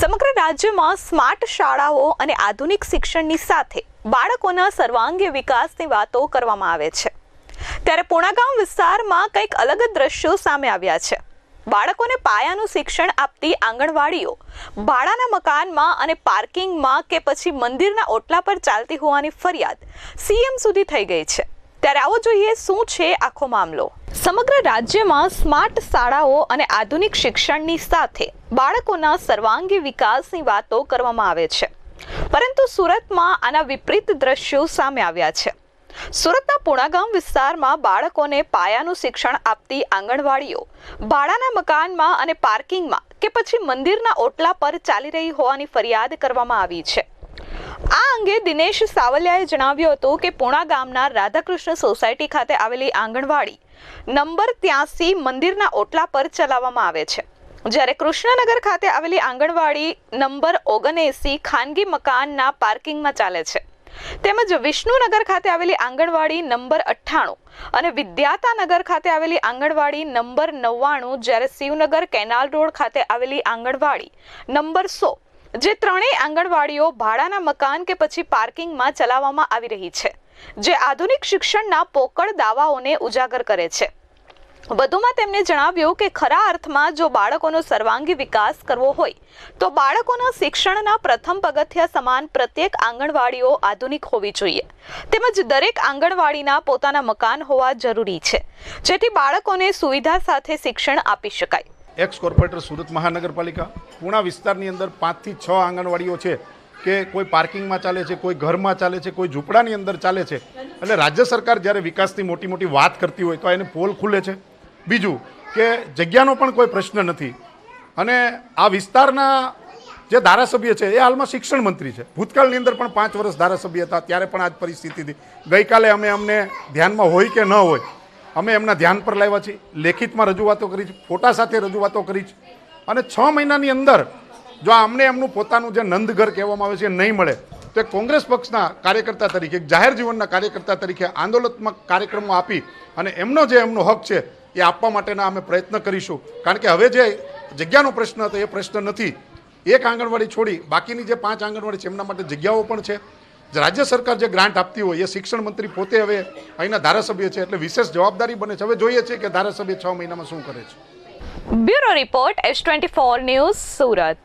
સમગ્ર રાજ્યમાં સ્માર્ટ શાળાઓ અને આધુનિક શિક્ષણની સાથે બાળકોના સર્વાંગીય વિકાસની વાતો કરવામાં આવે છે. ત્યારે પૂણાગામ વિસ્તારમાં કંઈક અલગ દ્રશ્યો સામે આવ્યા છે. બાળકોને પાયાનું શિક્ષણ આપતી આંગણવાડીઓ, ભાડાના મકાનમાં અને પાર્કિંગમાં કે પછી મંદિરના ઓટલા પર ચાલતી હોવાની ફરિયાદ સીએમ સુધી થઈ ગઈ છે. ત્યારે આવો જોઈએ શું છે આખો મામલો. સમગ્ર રાજ્યમાં સ્માર્ટ શાળાઓ અને આધુનિક શિક્ષણની સાથે બાળકોના સર્વાંગી વિકાસની વાતો કરવામાં આવે છે. પરંતુ સુરતમાં આના વિપરીત દ્રશ્યો સામે આવ્યા છે. સુરતના પુણાગામ વિસ્તારમાં બાળકોને પાયાનું શિક્ષણ આપતી આંગણવાડીઓ, ભાડાના મકાનમાં અને પાર્કિંગમાં કે પછી મંદિરના ઓટલા પર ચાલી રહી હોવાની ફરિયાદ કરવામાં આવી છે. આ અંગે દિનેશ સાવલિયાએ જણાવ્યું હતું કે પૂણા ગામના રાધાકૃષ્ણ સોસાયટી ખાતે આવેલી આંગણવાડી નંબર ત્યાંસી મંદિરના ઓટલા પર ચલાવવામાં આવે છે. જ્યારે કૃષ્ણનગર ખાતે આવેલી આંગણવાડી નંબર ઓગણએસી ખાનગી મકાનના પાર્કિંગમાં ચાલે છે. તેમજ વિષ્ણુનગર ખાતે આવેલી આંગણવાડી નંબર અઠ્ઠાણું અને વિદ્યાતાનગર ખાતે આવેલી આંગણવાડી નંબર નવ્વાણું જ્યારે શિવનગર કેનાલ રોડ ખાતે આવેલી આંગણવાડી નંબર સો જે ત્રણેય આંગણવાડીઓ ભાડાના મકાન કે પછી પાર્કિંગમાં ચલાવવામાં આવી રહી છે, જે આધુનિક શિક્ષણના પોકળ દાવાઓને ઉજાગર કરે છે. વધુમાં તેમણે જણાવ્યું કે ખરા અર્થમાં જો બાળકોનો સર્વાંગી વિકાસ કરવો હોય, તો બાળકોના શિક્ષણના પ્રથમ પગથિયા સમાન પ્રત્યેક આંગણવાડીઓ આધુનિક હોવી જોઈએ. તેમજ દરેક આંગણવાડીના પોતાના મકાન હોવા જરૂરી છે, જેથી બાળકોને સુવિધા સાથે શિક્ષણ આપી શકાય. એક્સ કોર્પોરેટર સુરત મહાનગરપાલિકા. પૂણા વિસ્તારની અંદર પાંચથી છ આંગણવાડીઓ છે કે કોઈ પાર્કિંગમાં ચાલે છે, કોઈ ઘરમાં ચાલે છે, કોઈ ઝૂંપડાની અંદર ચાલે છે. એટલે રાજ્ય સરકાર જ્યારે વિકાસની મોટી મોટી વાત કરતી હોય તો એને પોલ ખુલે છે. બીજું કે જગ્યાનો પણ કોઈ પ્રશ્ન નથી. અને આ વિસ્તારના જે ધારાસભ્ય છે, એ હાલમાં શિક્ષણ મંત્રી છે. ભૂતકાળની અંદર પણ પાંચ વર્ષ ધારાસભ્ય હતા, ત્યારે પણ આ જ પરિસ્થિતિ હતી. ગઈકાલે અમે અમને ધ્યાનમાં હોય કે ન હોય અમે એમના ધ્યાન પર લાવ્યા છીએ. લેખિતમાં રજૂઆતો કરી છે. ફોટા સાથે રજૂઆતો કરી છે. અને છ મહિનાની અંદર જો અમને એમનું પોતાનું જે નંદઘર કહેવામાં આવે છે એ નહીં મળે, તો કોંગ્રેસ પક્ષના કાર્યકર્તા તરીકે જાહેર જીવનના કાર્યકર્તા તરીકે આંદોલનાત્મક કાર્યક્રમો આપી અને એમનો જે એમનો હક છે એ આપવા માટેના અમે પ્રયત્ન કરીશું. કારણ કે હવે જે જગ્યાનો પ્રશ્ન હતો એ પ્રશ્ન નથી. એક આંગણવાડી છોડી બાકીની જે પાંચ આંગણવાડી છે એમના માટે જગ્યાઓ પણ છે. રાજ્ય સરકાર જે ગ્રાન્ટ આપતી હોય એ શિક્ષણ મંત્રી પોતે હવે અહીંના ધારાસભ્ય છે એટલે વિશેષ જવાબદારી બને છે. હવે જોઈએ છે કે ધારાસભ્ય છ મહિનામાં શું કરે છે. Bureau report, S twenty four news Surat.